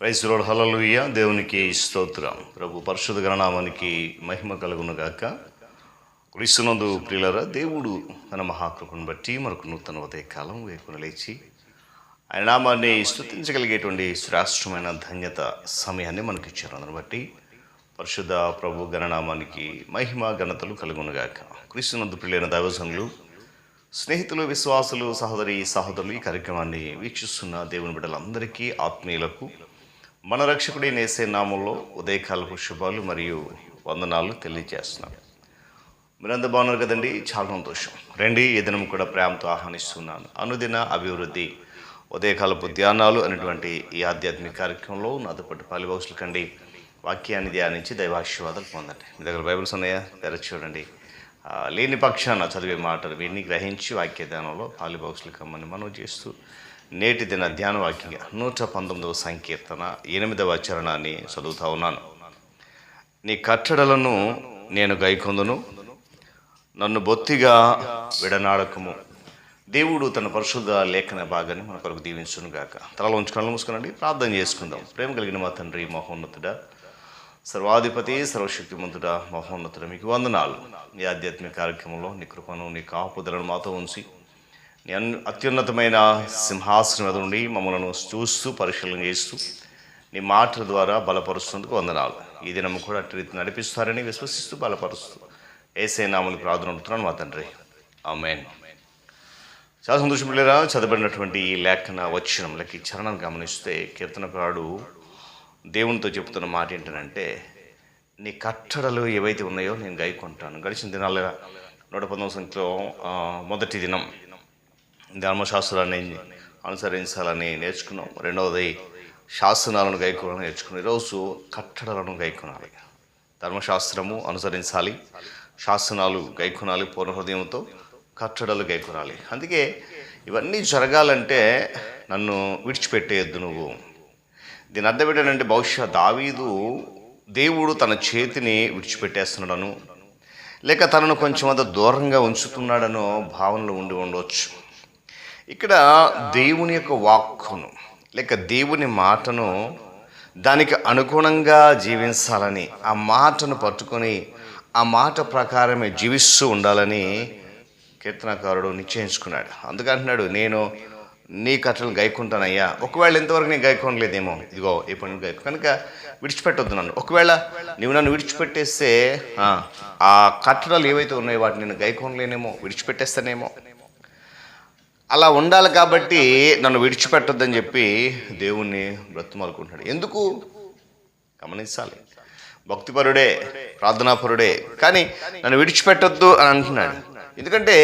Praise hallelujah దేవునికి స్తోత్రం. ప్రభు పరిశుద్ధ గణనామానికి మహిమ కలుగునుగాక క్రీస్తునందు ప్రియులరా దేవుడు తన మహాకృపను బట్టి మనకు నూతన ఉదయకాలం వేకున లేచి ఆయన నామాన్ని స్థుతించగలిగేటువంటి శ్రేష్టమైన ధన్యత సమయాన్ని మనకి ఇచ్చారు అందుని బట్టి పరిశుద్ధ ప్రభు గణనామానికి మహిమ ఘనతలు కలుగునుగాక క్రీస్తునందు ప్రియులైన దైవజనులు స్నేహితులు విశ్వాసులు సహోదరి సహోదరులు ఈ కార్యక్రమాన్ని వీక్షిస్తున్న దేవుని బిడ్డలందరికీ ఆత్మీయులకు మన రక్షకుడి నేసే నామంలో ఉదయకాలపు శుభాలు మరియు వందనాలు తెలియజేస్తున్నాం. మీరందరూ బాగున్నారు కదండి? చాలా సంతోషం. రండి ఈ దినం కూడా ప్రేమతో ఆహ్వానిస్తున్నాను. అనుదిన అభివృద్ధి ఉదయకాలపు ధ్యానాలు అనేటువంటి ఈ ఆధ్యాత్మిక కార్యక్రమంలో నాతో పాటు కండి. వాక్యాన్ని ధ్యానించి దైవాశీర్వాదాలు పొందండి. మీ దగ్గర బైబిల్స్ ఉన్నాయా? తెరచి చూడండి. లేని పక్షాన చదివే మాటలు వీటిని గ్రహించి వాక్య ధ్యానంలో పాలిబాక్సులు కమ్మని మనం చేస్తూ నేటి దిన ధ్యాన వాక్యంగా నూట పంతొమ్మిదవ సంకీర్తన ఎనిమిదవ చరణాన్ని చదువుతా ఉన్నాను. నీ కట్టడలను నేను గైకొందును నన్ను బొత్తిగా విడనాడకము. దేవుడు తన పరిశుద్ధ లేఖన భాగాన్ని మన కొరకు దీవించును గాక. తలలో ఉంచి కళ్ళు మూసుకునండి ప్రార్థన చేసుకుందాం. ప్రేమ కలిగిన మా తండ్రి మహోన్నతుడా సర్వాధిపతి సర్వశక్తిమంతుడా మహోన్నతుడ మీకు వందనాలు. నీ ఆధ్యాత్మిక కార్యక్రమంలో నీ కృపను నీ కాపుదలను మాతో ఉంచి అత్యున్నతమైన సింహాసనం మీద ఉండి మమ్మలను చూస్తూ పరిశీలన చేస్తూ నీ మాటల ద్వారా బలపరుస్తున్నందుకు వందనాలు. ఈ దినం కూడా అట్టి రీతి నడిపిస్తారని విశ్వసిస్తూ బలపరుస్తూ ఏసే నామలు ప్రార్థన అడుగుతున్నాను మా తండ్రి. ఆమెన్. చాలా సంతోషం పిల్లరా చదవబడినటువంటి ఈ లేఖన వచ్చినంలకి ఈ చరణాన్ని గమనిస్తే కీర్తనకారుడు దేవునితో చెప్తున్న మాట ఏంటంటే నీ కట్టడలు ఏవైతే ఉన్నాయో నేను గైకొంటాను. గడిచిన దినాలుగా నూట పంతొమ్మిది సంఖ్యలో మొదటి దినం ధర్మశాస్త్రాన్ని అనుసరించాలని నేర్చుకున్నాం. రెండవది శాసనాలను గైకోవాలని నేర్చుకున్నాం. ఈరోజు కట్టడలను గైకొనాలి. ధర్మశాస్త్రము అనుసరించాలి శాసనాలు గైకొనాలి పూర్ణ హృదయంతో కట్టడలు గైకొనాలి. అందుకే ఇవన్నీ జరగాలంటే నన్ను విడిచిపెట్టేయద్దు నువ్వు. దీని అర్థం ఏంటంటే బహుశా దావీదు దేవుడు తన చేతిని విడిచిపెట్టేస్తున్నాడను లేక తనను కొంచెం అంత దూరంగా ఉంచుతున్నాడనో భావనలో ఉండి ఉండవచ్చు ఇక్కడ దేవుని యొక్క వాక్కును లేక దేవుని మాటను దానికి అనుగుణంగా జీవించాలని ఆ మాటను పట్టుకొని ఆ మాట ప్రకారమే జీవిస్తూ ఉండాలని కీర్తనకారుడు నిశ్చయించుకున్నాడు. అందుకంటున్నాడు నేను నీ కట్టలు గైకుంటానయ్యా. ఒకవేళ ఇంతవరకు నేను గైకోనలేదేమో. ఇదిగో ఇప్పుడు నువ్వు గైకు కనుక విడిచిపెట్టొద్దు నన్ను. ఒకవేళ నువ్వు నన్ను విడిచిపెట్టేస్తే ఆ, ఆ కట్టడాలు ఏవైతే ఉన్నాయో వాటిని నేను గైకోనలేనేమో విడిచిపెట్టేస్తానేమో. అలా ఉండాలి కాబట్టి నన్ను విడిచిపెట్టొద్దని చెప్పి దేవుణ్ణి బ్రతుమాలుకుంటున్నాడు ఎందుకు? గమనించాలి. భక్తిపరుడే ప్రార్థనాపరుడే. కానీ నన్ను విడిచిపెట్టొద్దు అని అంటున్నాడు. ఎందుకంటే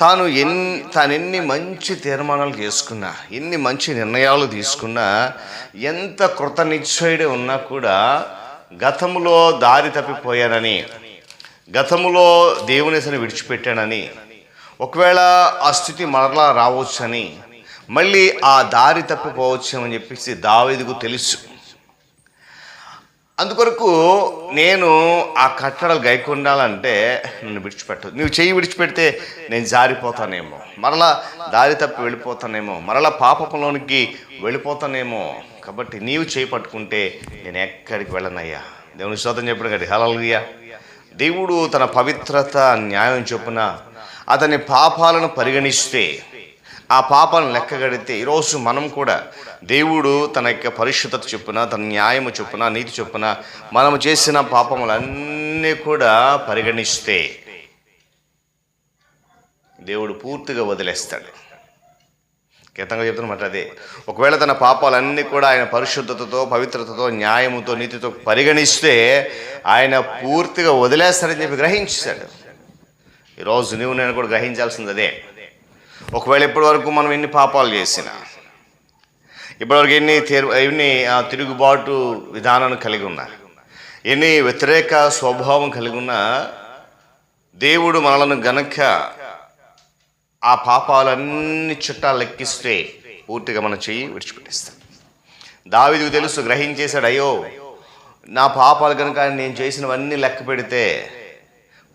తాను ఎన్ని తాను ఎన్ని మంచి తీర్మానాలు చేసుకున్నా ఎన్ని మంచి నిర్ణయాలు తీసుకున్నా ఎంత కృత నిశ్చయుడే ఉన్నా కూడా గతంలో దారి తప్పిపోయానని గతంలో దేవుని విడిచిపెట్టానని ఒకవేళ ఆ స్థితి మరలా రావచ్చని మళ్ళీ ఆ దారి తప్పిపోవచ్చు అని చెప్పేసి దావేదికు తెలుసు. అందుకొరకు నేను ఆ కట్టడలు గైకొండాలంటే నన్ను విడిచిపెట్టదు నువ్వు చెయ్యి విడిచిపెడితే నేను జారిపోతానేమో. మరలా దారి తప్పి వెళ్ళిపోతానేమో. మరలా పాపంలోనికి వెళ్ళిపోతానేమో. కాబట్టి నీవు చేయి పట్టుకుంటే నేను ఎక్కడికి వెళ్ళనయ్యా? దేవుని శోతం చెప్పడం కదా. హలలుయ్యా దేవుడు తన పవిత్రత న్యాయం చొప్పున అతని పాపాలను పరిగణిస్తే ఆ పాపాలను లెక్కగడితే ఈరోజు మనం కూడా దేవుడు తన యొక్క పరిశుద్ధత చొప్పున తన న్యాయము చొప్పున నీతి చొప్పున మనము చేసిన పాపములన్నీ కూడా పరిగణిస్తే దేవుడు పూర్తిగా వదిలేస్తాడు. కీతంగా చెప్తున్నమాట అదే. ఒకవేళ తన పాపాలన్నీ కూడా ఆయన పరిశుద్ధతతో పవిత్రతతో న్యాయముతో నీతితో పరిగణిస్తే ఆయన పూర్తిగా వదిలేస్తాడని చెప్పి గ్రహించాడు. ఈరోజు నువ్వు నేను కూడా గ్రహించాల్సింది అదే. ఒకవేళ ఇప్పటి వరకు మనం ఎన్ని పాపాలు చేసినా ఇప్పటివరకు ఎన్ని ఎన్ని ఆ, తిరుగుబాటు విధానాన్ని కలిగి ఉన్నా ఎన్ని వ్యతిరేక స్వభావం కలిగి ఉన్నా దేవుడు మనలను గనక ఆ పాపాలన్నీ చుట్టాలు లెక్కిస్తే పూర్తిగా మన చెయ్యి విడిచిపెట్టిస్తాం దావిదికి తెలుసు గ్రహించేశాడు అయ్యో నా పాపాలు కనుక నేను చేసినవన్నీ లెక్క పెడితే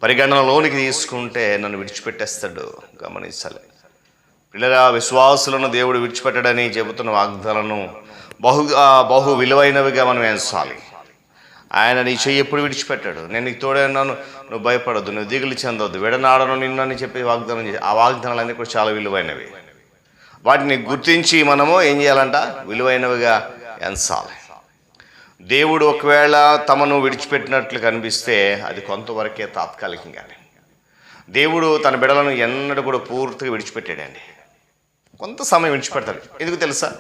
పరిగణనలోనికి తీసుకుంటే నన్ను విడిచిపెట్టేస్తాడు. గమనించాలి. పిల్లల విశ్వాసులను దేవుడు విడిచిపెట్టడని చెబుతున్న వాగ్దాలను బహు బహు విలువైనవిగా మనం ఎంచాలి. ఆయన నీ చెయ్యి ఎప్పుడు విడిచిపెట్టాడు? నేను నీకు తోడే నువ్వు భయపడద్దు నువ్వు దిగులు చెందొద్దు విడనాడను నిన్ను అని చెప్పి వాగ్దానం చేసి ఆ వాగ్దానాలన్నీ కూడా చాలా విలువైనవి. వాటిని గుర్తించి మనము ఏం చేయాలంట? విలువైనవిగా ఎంచాలి. దేవుడు ఒకవేళ తమను విడిచిపెట్టినట్లు కనిపిస్తే అది కొంతవరకే తాత్కాలికంగానే. దేవుడు తన బిడలను ఎన్నడూ కూడా పూర్తిగా విడిచిపెట్టాడండి. కొంత సమయం విడిచిపెడతాడు. ఎందుకు తెలుసా?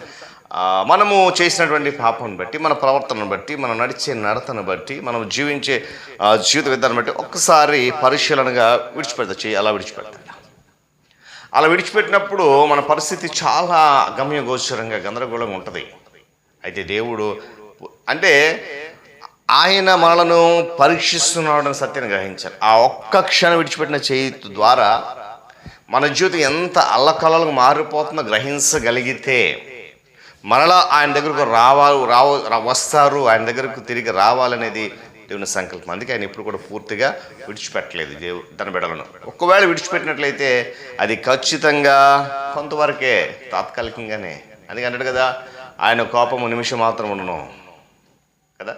మనము చేసినటువంటి పాపం బట్టి మన ప్రవర్తనను బట్టి మనం నడిచే నడతను బట్టి మనం జీవించే జీవిత విధానం బట్టి ఒక్కసారి పరిశీలనగా విడిచిపెడతా అలా విడిచిపెడతాడు అలా విడిచిపెట్టినప్పుడు మన పరిస్థితి చాలా గమ్యగోచరంగా గందరగోళంగా ఉంటుంది. అయితే దేవుడు అంటే ఆయన మనలను పరీక్షిస్తున్నాడని సత్యాన్ని గ్రహించాలి. ఆ ఒక్క క్షణం విడిచిపెట్టిన చేయి ద్వారా మన జీవితం ఎంత అల్లకలలకు మారిపోతుందో గ్రహించగలిగితే మరలా ఆయన దగ్గరకు రావాలి రావ వస్తారు ఆయన దగ్గరకు తిరిగి రావాలనేది దేవుని సంకల్పం. అందుకే ఆయన ఇప్పుడు కూడా పూర్తిగా విడిచిపెట్టలేదు దేవు తన బిడలను ఒకవేళ విడిచిపెట్టినట్లయితే అది ఖచ్చితంగా కొంతవరకే తాత్కాలికంగానే. అందుకే అన్నాడు కదా ఆయన కోపము నిమిషం మాత్రం ఉండను. కదా?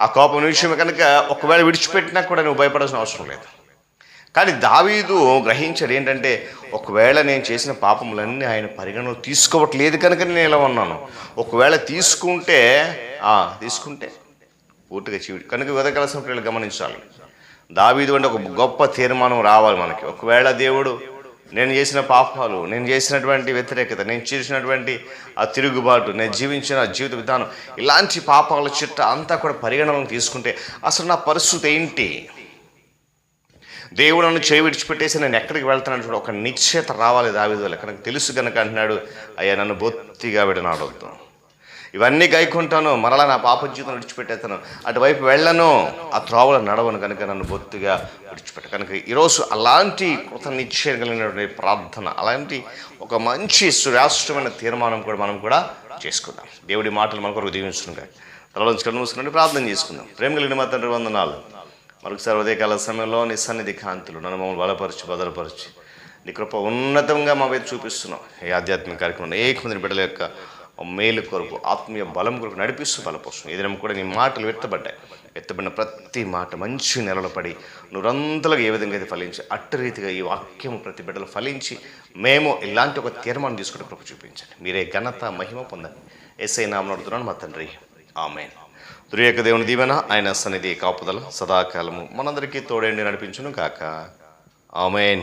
ఆ కోపం నిమిషం కనుక ఒకవేళ విడిచిపెట్టినా కూడా నువ్వు భయపడాల్సిన అవసరం లేదు. కానీ దావీదు గ్రహించాడు ఏంటంటే ఒకవేళ నేను చేసిన పాపములన్నీ ఆయన పరిగణలో తీసుకోవట్లేదు కనుక నేను ఇలా ఉన్నాను. ఒకవేళ తీసుకుంటే తీసుకుంటే పూర్తిగా చీవిడి. కనుక వెదకాల్సిన పిల్లలు గమనించాలి. దావీదు అంటే ఒక గొప్ప తీర్మానం రావాలి మనకి. ఒకవేళ దేవుడు నేను చేసిన పాపాలు నేను చేసినటువంటి వ్యతిరేకత నేను చేసినటువంటి ఆ తిరుగుబాటు నేను జీవించిన జీవిత విధానం ఇలాంటి పాపాల చిట్ట అంతా కూడా పరిగణనలు తీసుకుంటే అసలు నా పరిస్థితి ఏంటి? దేవుడు నన్ను చేయి విడిచిపెట్టేసి నేను ఎక్కడికి వెళ్తానని చూడ ఒక నిశ్చేత రావాలి దావిదు వల్ల. తెలుసు కనుక అంటున్నాడు అయ్యా నన్ను బొత్తిగా విడనాడవద్దు. ఇవన్నీ గైకుంటాను మరలా నా పాప జీవితం విడిచిపెట్టేస్తాను. అటువైపు వెళ్ళను ఆ త్రోవలు నడవను కనుక నన్ను బొత్తుగా విడిచిపెట్ట కనుక ఈరోజు అలాంటి కృత నిశ్చయం కలిగినటువంటి ప్రార్థన అలాంటి ఒక మంచి శ్రేష్టమైన తీర్మానం కూడా మనం కూడా చేసుకుందాం. దేవుడి మాటలు మన కొరకు దీవించుకుంటాం తలలో కళ్ళు మూసుకుని ప్రార్థన చేసుకుందాం. ప్రేమ కలిగిన మా తండ్రి వందనాలు. మరొకసారి ఉదయకాల సమయంలో నీ సన్నిధి కాంతులు నన్ను మమ్మల్ని బలపరిచి భద్రపరిచి. నీ కృప ఉన్నతంగా మా వైపు చూపిస్తున్నాం ఈ ఆధ్యాత్మిక కార్యక్రమం అనేక బిడ్డల యొక్క మేలు కొరకు ఆత్మీయ బలం కొరకు నడిపిస్తూ బలపరుస్తున్నాం ఏదైనా కూడా నీ మాటలు ఎత్తబడ్డాయి ఎత్తబడిన ప్రతి మాట మంచి నెలలో పడి నురంతలుగా ఏ విధంగా అయితే ఫలించి అట్టరీతిగా ఈ వాక్యం ప్రతి బిడ్డలు ఫలించి మేము ఇలాంటి ఒక తీర్మానం తీసుకుంటే కృప చూపించండి. మీరే ఘనత మహిమ పొందండి. ఎస్ఐ నామను అడుగుతున్నాను మా తండ్రి. ఆమె దుర్యక దేవుని దీవెన ఆయన సన్నిధి కాపుదల సదాకాలము మనందరికీ తోడేండి నడిపించును కాక ఆమెన్.